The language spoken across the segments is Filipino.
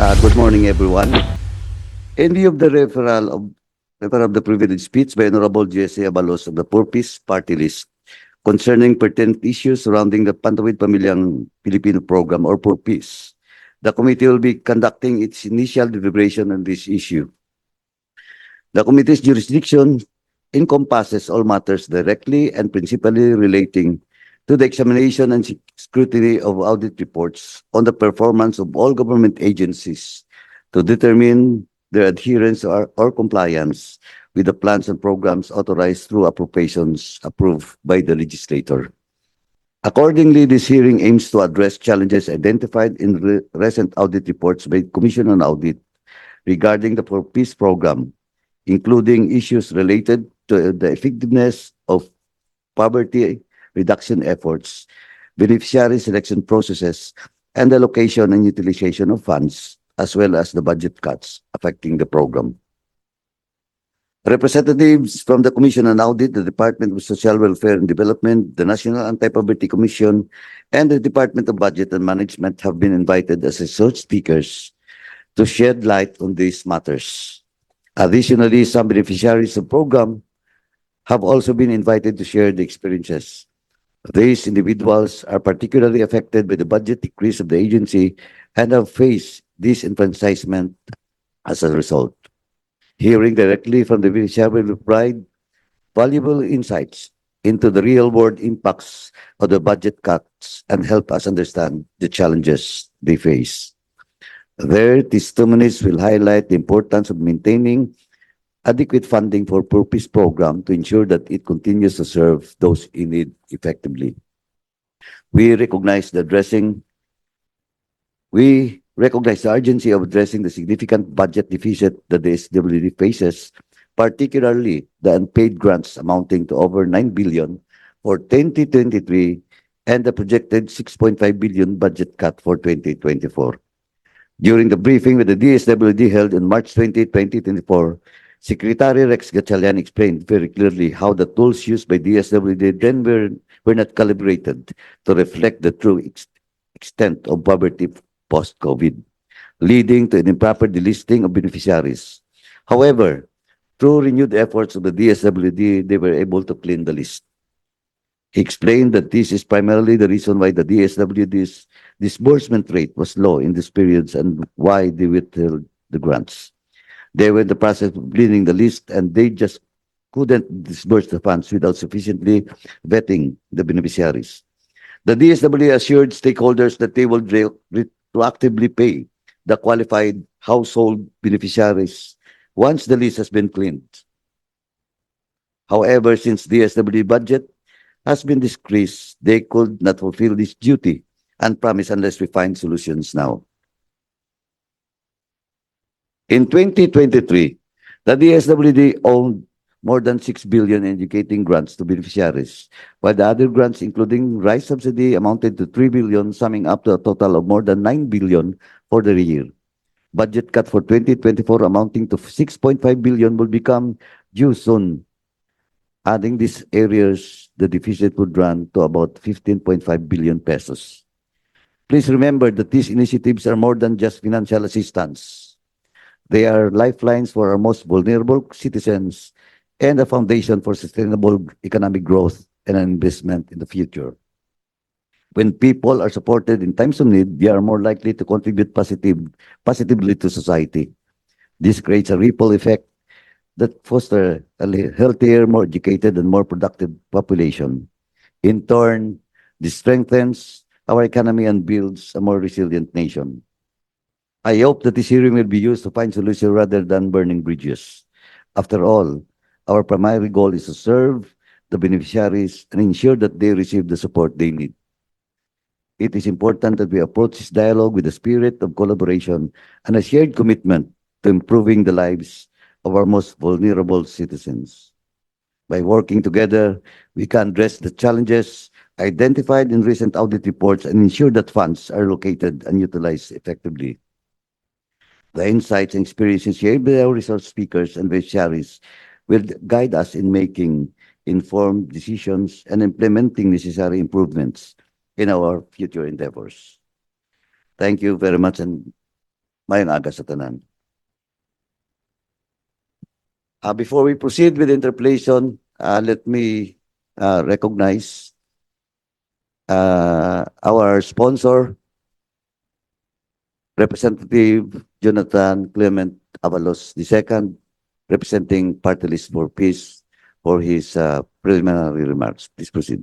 Uh, good morning, everyone. In view of the referral of referral of the privilege speech by Honorable Jesse Abalos of the Purpose Party List concerning pertinent issues surrounding the Pantawid Pamilyang Filipino Program or Purpose, the committee will be conducting its initial deliberation on this issue. The committee's jurisdiction encompasses all matters directly and principally relating to the examination and scrutiny of audit reports on the performance of all government agencies to determine their adherence or, or compliance with the plans and programs authorized through appropriations approved by the legislator. Accordingly, this hearing aims to address challenges identified in re- recent audit reports by Commission on Audit regarding the Peace Program, including issues related to the effectiveness of poverty reduction efforts, beneficiary selection processes, and the allocation and utilization of funds, as well as the budget cuts affecting the program. Representatives from the Commission on Audit, the Department of Social Welfare and Development, the National Anti-Poverty Commission, and the Department of Budget and Management have been invited as resource speakers to shed light on these matters. Additionally, some beneficiaries of the program have also been invited to share the experiences. These individuals are particularly affected by the budget decrease of the agency and have faced disenfranchisement as a result. Hearing directly from the will provide valuable insights into the real-world impacts of the budget cuts and help us understand the challenges they face. Their testimonies will highlight the importance of maintaining adequate funding for purpose program to ensure that it continues to serve those in need effectively. We recognize the addressing we recognize the urgency of addressing the significant budget deficit that the SWD faces, particularly the unpaid grants amounting to over 9 billion for 2023 and the projected 6.5 billion budget cut for 2024. During the briefing with the DSWD held in March 20, 2024, Secretary Rex Gatchalian explained very clearly how the tools used by DSWD then were, were not calibrated to reflect the true ex- extent of poverty post-COVID, leading to an improper delisting of beneficiaries. However, through renewed efforts of the DSWD, they were able to clean the list. He explained that this is primarily the reason why the DSWD's disbursement rate was low in these periods and why they withheld the grants. They were in the process of cleaning the list and they just couldn't disburse the funds without sufficiently vetting the beneficiaries. The DSWD assured stakeholders that they will re- retroactively pay the qualified household beneficiaries once the list has been cleaned. However, since the DSWD budget has been decreased, they could not fulfill this duty and promise unless we find solutions now. In 2023, the DSWD owned more than 6 billion in educating grants to beneficiaries, while the other grants, including rice subsidy, amounted to 3 billion, summing up to a total of more than 9 billion for the year. Budget cut for 2024 amounting to 6.5 billion will become due soon. Adding these areas, the deficit would run to about 15.5 billion pesos. Please remember that these initiatives are more than just financial assistance. They are lifelines for our most vulnerable citizens and a foundation for sustainable economic growth and investment in the future. When people are supported in times of need, they are more likely to contribute positive, positively to society. This creates a ripple effect that foster a healthier, more educated, and more productive population. In turn, this strengthens our economy and builds a more resilient nation. I hope that this hearing will be used to find solutions rather than burning bridges. After all, our primary goal is to serve the beneficiaries and ensure that they receive the support they need. It is important that we approach this dialogue with a spirit of collaboration and a shared commitment to improving the lives of our most vulnerable citizens. By working together, we can address the challenges identified in recent audit reports and ensure that funds are located and utilized effectively. The insights and experiences shared by our resource speakers and beneficiaries will guide us in making informed decisions and implementing necessary improvements in our future endeavors. Thank you very much and Mayang aga sa tanan. Uh, before we proceed with the interpellation, uh, let me uh, recognize uh, our sponsor, Representative Jonathan Clement Avalos II, representing Party List for Peace for his uh, preliminary remarks. Please proceed.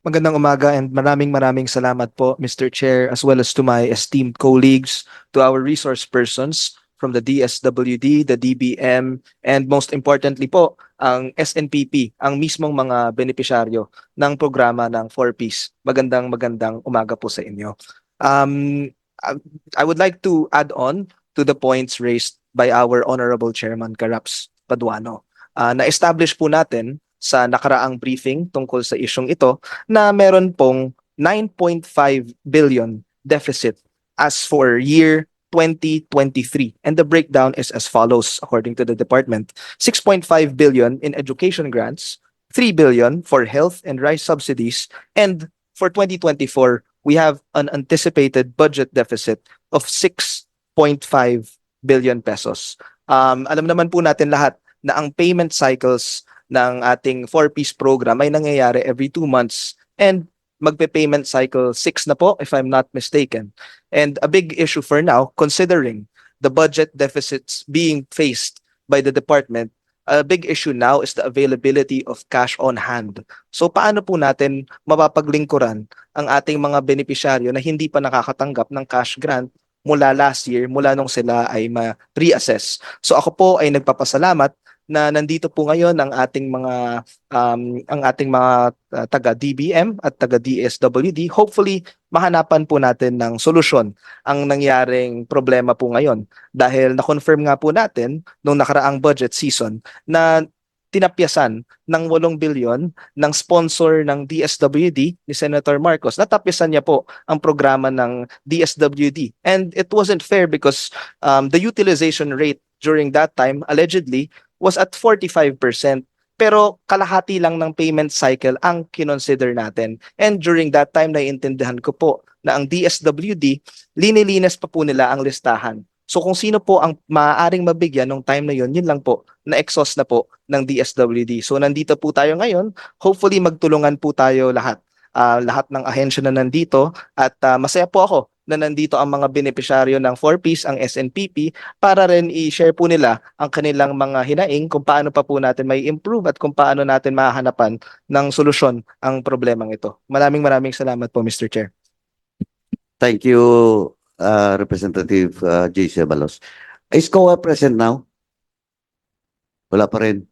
Magandang umaga and maraming maraming salamat po Mr. Chair as well as to my esteemed colleagues, to our resource persons from the DSWD, the DBM, and most importantly po, ang SNPP, ang mismong mga benepisyaryo ng programa ng 4Ps. Magandang magandang umaga po sa inyo. Um, I- would like to add on to the points raised by our Honorable Chairman Karaps Paduano. Ah, na-establish po natin sa nakaraang briefing tungkol sa isyong ito na meron pong 9.5 billion deficit as for year 2023. And the breakdown is as follows according to the department. 6.5 billion in education grants, 3 billion for health and rice subsidies, and for 2024, we have an anticipated budget deficit of 6.5 billion pesos. Um, alam naman po natin lahat na ang payment cycles ng ating 4-piece program ay nangyayari every two months and magpe-payment cycle 6 na po if I'm not mistaken. And a big issue for now, considering the budget deficits being faced by the department, a big issue now is the availability of cash on hand. So paano po natin mapapaglingkuran ang ating mga benepisyaryo na hindi pa nakakatanggap ng cash grant mula last year, mula nung sila ay ma-reassess. So ako po ay nagpapasalamat na nandito po ngayon ang ating mga um, ang ating mga uh, taga DBM at taga DSWD. Hopefully mahanapan po natin ng solusyon ang nangyaring problema po ngayon dahil na-confirm nga po natin nung nakaraang budget season na tinapyasan ng 8 bilyon ng sponsor ng DSWD ni Senator Marcos. Natapyasan niya po ang programa ng DSWD. And it wasn't fair because um, the utilization rate during that time allegedly was at 45%. Pero kalahati lang ng payment cycle ang kinonsider natin. And during that time, naiintindihan ko po na ang DSWD, linilinis pa po nila ang listahan. So kung sino po ang maaaring mabigyan nung time na yun, yun lang po, na-exhaust na po ng DSWD. So nandito po tayo ngayon, hopefully magtulungan po tayo lahat. Ah, lahat ng ahensya na nandito at ah, masaya po ako na nandito ang mga benepisyaryo ng 4Ps, ang SNPP, para rin i-share po nila ang kanilang mga hinaing kung paano pa po natin may improve at kung paano natin mahahanapan ng solusyon ang problemang ito. Maraming maraming salamat po Mr. Chair. Thank you, uh, Representative uh, J.C. Abalos. Is COA present now? Wala pa rin.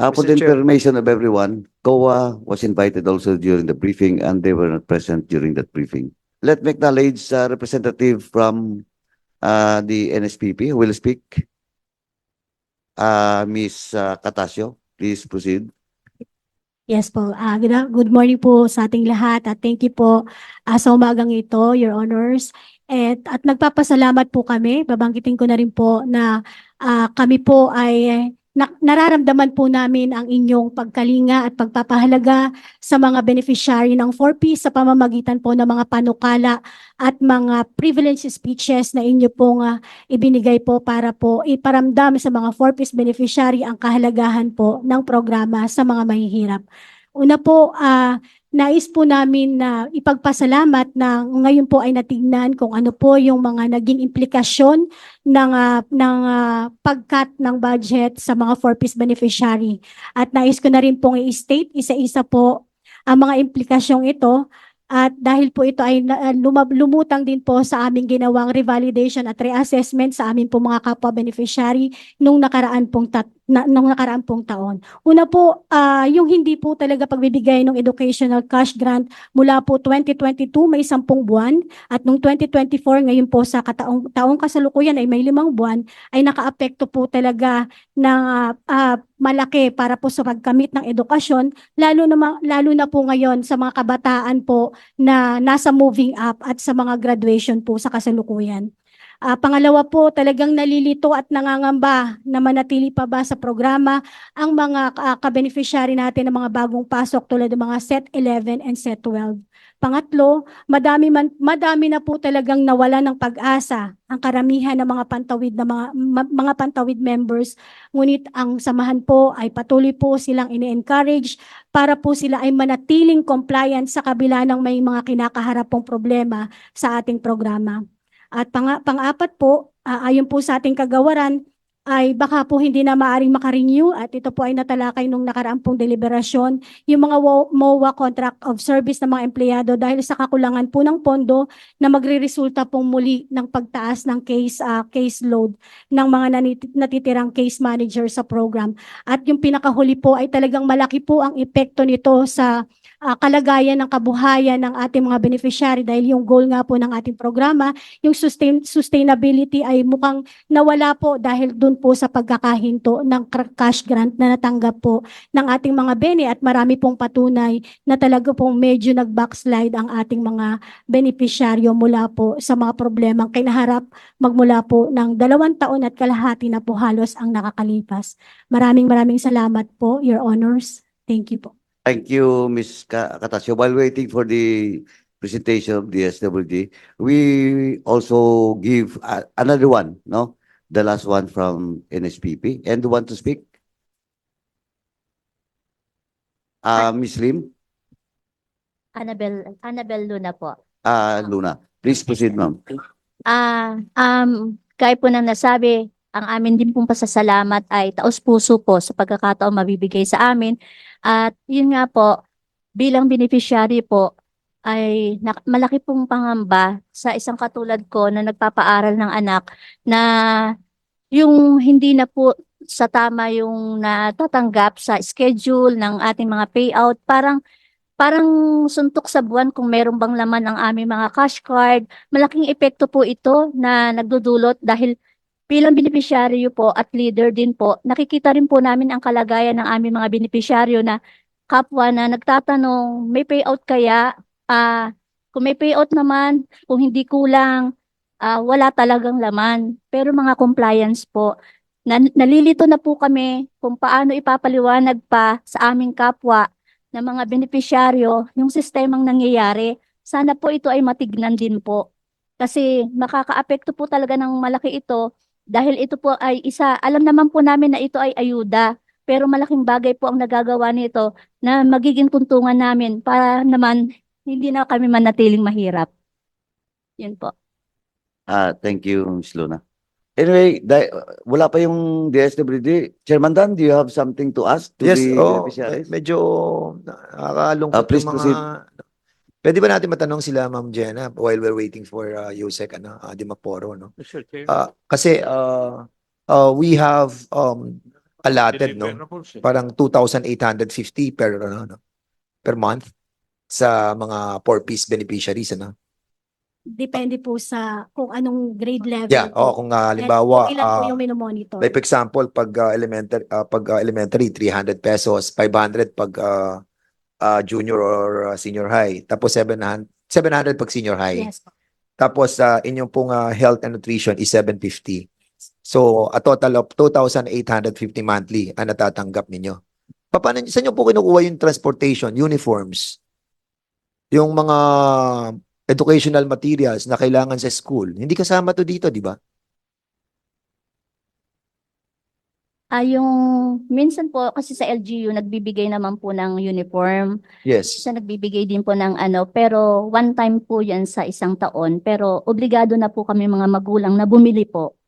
Uh, for Mr. the Chair. information of everyone, COA was invited also during the briefing and they were not present during that briefing. Let me acknowledge uh, representative from uh, the NSPP who will speak. Uh, Ms. uh, Catasio, please proceed. Yes po. Ah, good, good morning po sa ating lahat at thank you po ah, sa umagang ito, Your Honors. At, at nagpapasalamat po kami, babanggitin ko na rin po na ah, kami po ay na, nararamdaman po namin ang inyong pagkalinga at pagpapahalaga sa mga beneficiary ng 4P sa pamamagitan po ng mga panukala at mga privilege speeches na inyo pong ah, ibinigay po para po iparamdam sa mga 4Ps beneficiary ang kahalagahan po ng programa sa mga mahihirap. Una po, ah, nais po namin na ipagpasalamat na ngayon po ay natignan kung ano po yung mga naging implikasyon ng, ah, ng ah, pag-cut ng budget sa mga 4Ps beneficiary. At nais ko na rin pong i-state isa-isa po ang mga implikasyong ito at dahil po ito ay lumab- lumutang din po sa aming ginawang revalidation at reassessment sa aming po mga kapwa beneficiary nung nakaraan pong tat- na, nung nakaraan pong taon. Una po, ah, yung hindi po talaga pagbibigay ng educational cash grant mula po 2022 may 10 buwan at nung 2024 ngayon po sa kataong taong kasalukuyan ay may limang buwan ay nakaapekto po talaga ng ah, ah, malaki para po sa pagkamit ng edukasyon lalo na lalo na po ngayon sa mga kabataan po na nasa moving up at sa mga graduation po sa kasalukuyan. Ah, pangalawa po, talagang nalilito at nangangamba na manatili pa ba sa programa ang mga ah, ka-beneficiary natin ng mga bagong pasok tulad ng mga Set 11 and Set 12. Pangatlo, madami man madami na po talagang nawala ng pag-asa ang karamihan ng mga pantawid na mga ma- mga pantawid members ngunit ang samahan po ay patuloy po silang ini-encourage para po sila ay manatiling compliant sa kabila ng may mga kinakaharap pong problema sa ating programa. At pang pang-apat po, ah, ayon po sa ating kagawaran ay baka po hindi na maaring makarenew at ito po ay natalakay nung nakaraang pong deliberasyon yung mga MOA contract of service ng mga empleyado dahil sa kakulangan po ng pondo na magre-resulta pong muli ng pagtaas ng case ah, case load ng mga natitirang case manager sa program. At yung pinakahuli po ay talagang malaki po ang epekto nito sa ah, kalagayan ng kabuhayan ng ating mga beneficiary dahil yung goal nga po ng ating programa, yung sustain, sustainability ay mukhang nawala po dahil dun po sa pagkakahinto ng cash grant na natanggap po ng ating mga bene at marami pong patunay na talaga pong medyo nag-backslide ang ating mga benepisyaryo mula po sa mga problemang kinaharap magmula po ng dalawang taon at kalahati na po halos ang nakakalipas. Maraming maraming salamat po, Your Honors. Thank you po. Thank you, Ms. Ka- Katasio. While waiting for the presentation of the SWD, we also give uh, another one, no? The last one from NSPP. And want to speak? Uh, Ms. Lim, Annabel, Annabel Luna po. uh, Luna, please proceed, ma'am. Ah, um, gaya po ng nasabi, ang amin din pong pasasalamat ay taos-puso po sa pagkakataon mabibigay sa amin. At yun nga po, bilang beneficiary po, ay malaki pong pangamba sa isang katulad ko na nagpapaaral ng anak na yung hindi na po sa tama yung natatanggap sa schedule ng ating mga payout, parang parang suntok sa buwan kung meron bang laman ang aming mga cash card. Malaking epekto po ito na nagdudulot dahil bilang beneficiaryo po at leader din po, nakikita rin po namin ang kalagayan ng aming mga beneficiaryo na kapwa na nagtatanong, may payout kaya? Ah, kung may payout naman, kung hindi kulang, ah, wala talagang laman. Pero mga compliance po, nan- nalilito na po kami kung paano ipapaliwanag pa sa aming kapwa ng mga benepisyaryo yung sistemang nangyayari. Sana po ito ay matignan din po. Kasi makakaapekto po talaga ng malaki ito dahil ito po ay isa, alam naman po namin na ito ay ayuda. Pero malaking bagay po ang nagagawa nito na magiging tuntungan namin para naman hindi na kami manatiling mahirap. Yun po. Ah, thank you, Ms. Luna. Anyway, dahil, wala pa yung DSWD. Chairman Dan, do you have something to ask to Yes, the oh, beneficiaries? medyo nakakalungkot Ah, please yung proceed. Pwede ba natin matanong sila, Ma'am Jenna, while we're waiting for uh, Yusek, ano, uh, Di Maporo, no? Mr. Chair. Ah, kasi uh, uh, we have um, allotted, no? Parang 2,850 per, ano, no? per month sa mga four-piece beneficiaries, ano? Depende po sa kung anong grade level. Yeah, po. oh, kung uh, halimbawa, ilan po ah, yung minomonitor. Like for example, pag uh, elementary uh, pag uh, elementary 300 pesos, 500 pag uh, uh, junior or uh, senior high, tapos 700 700 pag senior high. Yes po. Tapos uh, inyong pong uh, health and nutrition is 750. So a total of 2,850 monthly ang natatanggap ninyo. Paano saan niyo po kinukuha yung transportation, uniforms, yung mga educational materials na kailangan sa school? Hindi kasama to dito, di ba? Ah, yung minsan po kasi sa LGU nagbibigay naman po ng uniform. Yes. Siya nagbibigay din po ng ano, pero one time po yan sa isang taon. Pero obligado na po kami mga magulang na bumili po.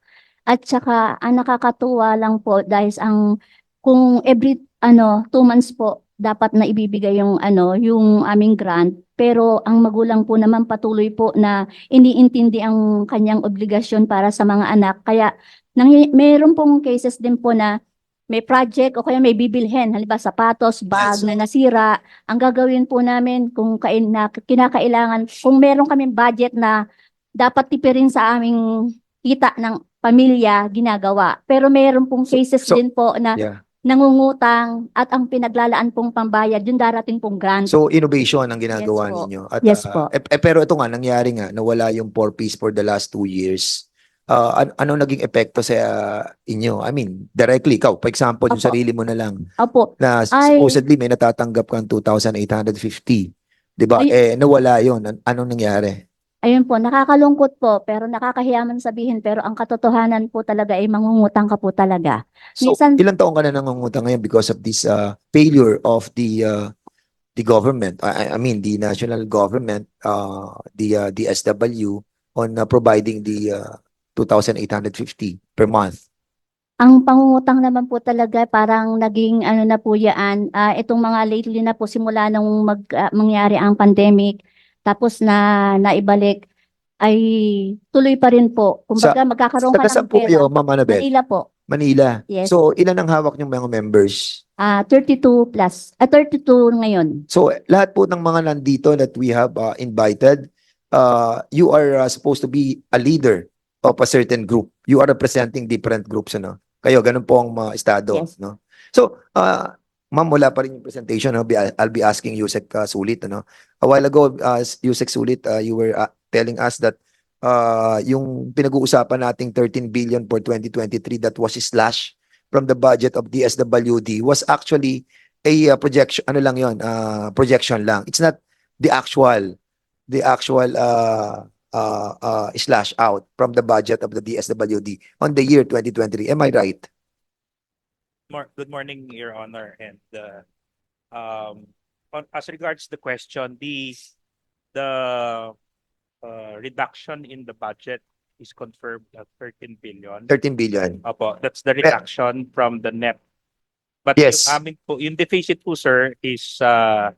At saka, ang nakakatuwa lang po dahil ang kung every ano, two months po dapat na ibibigay yung ano, yung aming grant. Pero ang magulang po naman patuloy po na iniintindi ang kanyang obligasyon para sa mga anak. Kaya nang meron pong cases din po na may project o kaya may bibilhin, halimbawa sapatos, bag Yes. na nasira, ang gagawin po namin kung kain na kinakailangan, kung meron kaming budget na dapat tipirin sa aming kita ng pamilya, ginagawa. Pero meron pong cases so- din po na Yeah. Nangungutang at ang pinaglalaan pong pambayad, yung darating pong grant. So innovation ang ginagawa Yes po. ninyo. At, Yes ah, po. eh, eh, pero ito nga nangyari nga nawala yung four piece for the last two years. Ah, an- ano naging epekto sa ah, inyo? I mean, directly ikaw, for example, yung Opo. sarili mo na lang Opo, na Ay. supposedly may natatanggap kang 2,850. 'Di ba? Ay- Eh nawala 'yon. An- Anong nangyari? Ayun po, nakakalungkot po, pero nakakahiyaman sabihin, pero ang katotohanan po talaga ay mangungutang ka po talaga. So, Minsan- ilang taon ka na nangungutang ngayon because of this uh, failure of the uh, the government, I, I mean the national government, uh, the uh, DSW on uh, providing the uh, 2,850 per month. Ang pangungutang naman po talaga parang naging ano na po yan, ah, itong mga lately na po simula nung mag, ah, mangyari ang pandemic, tapos na naibalik, ay tuloy pa rin po. Kumbaga magkakaroon ka Taga saan ng po pera. kayo, Ma'am Annabel? Manila po, Manila. yes. So, ilan ang hawak niyong mga members? Ah, 32 plus, ah, 32 ngayon. So, lahat po ng mga nandito that we have uh, invited, uh, you are uh, supposed to be a leader of a certain group. You are representing different groups, ano? Kayo, ganun po ang mga estado, Yes. no? So, uh, ma'am, wala pa rin yung presentation, no? I'll be asking Yusek uh, Sulit, ano? A while ago, uh, Yusek Sulit, uh, you were uh, telling us that uh, yung pinag-uusapan nating 13 billion for 2023 that was slashed from the budget of DSWD was actually a uh, projection ano lang yon uh, projection lang it's not the actual the actual uh, uh, uh, slash out from the budget of the DSWD on the year 2023 am I right Mor- Good morning, Your Honor, and uh, um, on, as regards the question, the the uh, reduction in the budget is confirmed at 13 billion. 13 billion Opo, that's the reduction from the net. But Yes. yung aming po, yung deficit po, sir, is uh,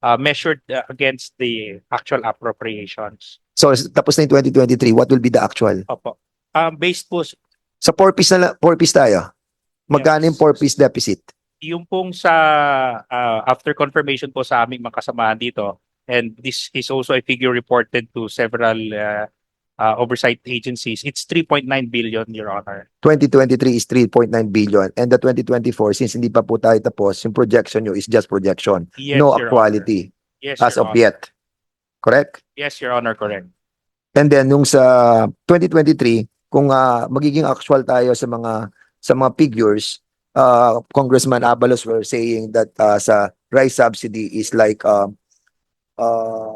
uh, measured uh, against the actual appropriations. so s- tapos na yung 2023 what will be the actual Opo. Um, based po s- sa four piece na la- four piece tayo magkano yung four piece deficit? Yung pong sa uh, after confirmation po sa aming mga kasamahan dito and this is also a figure reported to several uh, uh, oversight agencies it's 3.9 billion your honor. 2023 is 3.9 billion and the 2024 since hindi pa po tayo tapos yung projection nyo is just projection. Yes no your actuality honor. yes as your of honor. yet. Correct? Yes your honor correct. And then nung sa 2023, kung ah, magiging actual tayo sa mga sa mga figures, uh, Congressman Abalos were saying that ah, sa rice subsidy is like uh, uh,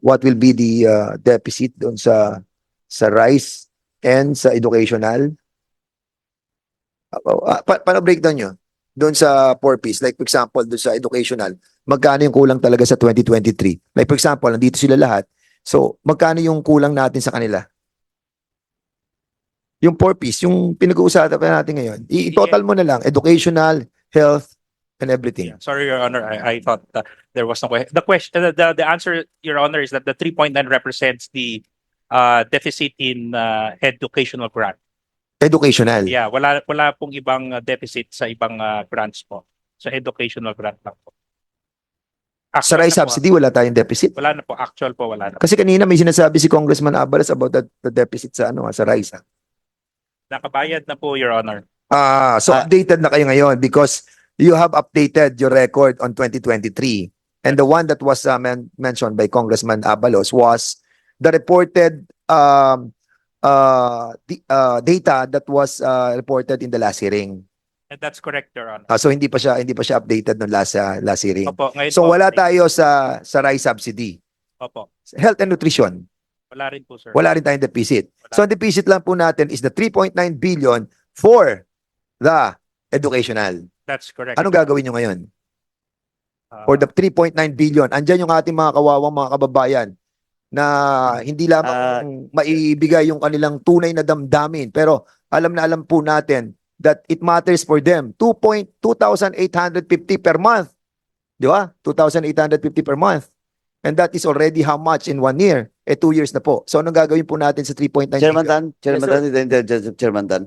what will be the ah, deficit doon sa sa rice and sa educational. Uh, pa paano breakdown nyo? Doon sa four piece, like for example, doon sa educational, magkano yung kulang talaga sa 2023? Like for example, nandito sila lahat, So, magkano yung kulang natin sa kanila? Yung four piece, yung pinag-uusapan natin ngayon. I-total mo na lang, educational, health, and everything. Yeah, sorry your honor i, I thought uh, there was no question the question the, the, the answer your honor is that the 3.9 represents the uh, deficit in uh, educational grant Educational. Yeah, wala wala pong ibang uh, deficit sa ibang uh, grants po. Sa educational grant lang po. Sa Actual rice na po, subsidy, wala tayong deficit. Wala na po, actual po wala na. Kasi kanina may sinasabi si Congressman Abalos about the, the deficit sa ano sa rice. ah. Nakabayad na po, Your Honor. Ah, so Ah. updated na kayo ngayon because you have updated your record on 2023. And the one that was uh, men- mentioned by Congressman Abalos was the reported um uh, the, uh data that was uh, reported in the last hearing. And that's correct, Your Honor. Ah, so hindi pa siya hindi pa siya updated no last uh, last hearing. Opo, ngayon So po, wala tayo sa sa rice subsidy. Opo, Health and nutrition, wala rin po, sir. wala rin tayong deficit. Wala. So ang deficit lang po natin is the 3.9 billion for the educational. That's correct. Anong gagawin nyo ngayon? Uh, For the 3.9 billion, andyan yung ating mga kawawang mga kababayan na hindi lamang maibigay yung kanilang tunay na damdamin. Pero alam na alam po natin that it matters for them. 2.2,850 per month. Di ba? 2,850 per month. And that is already how much in one year? Eh, two years na po. So, anong gagawin po natin sa 3.9 Chairman? Tan, Chairman. Tan, Chairman Tan.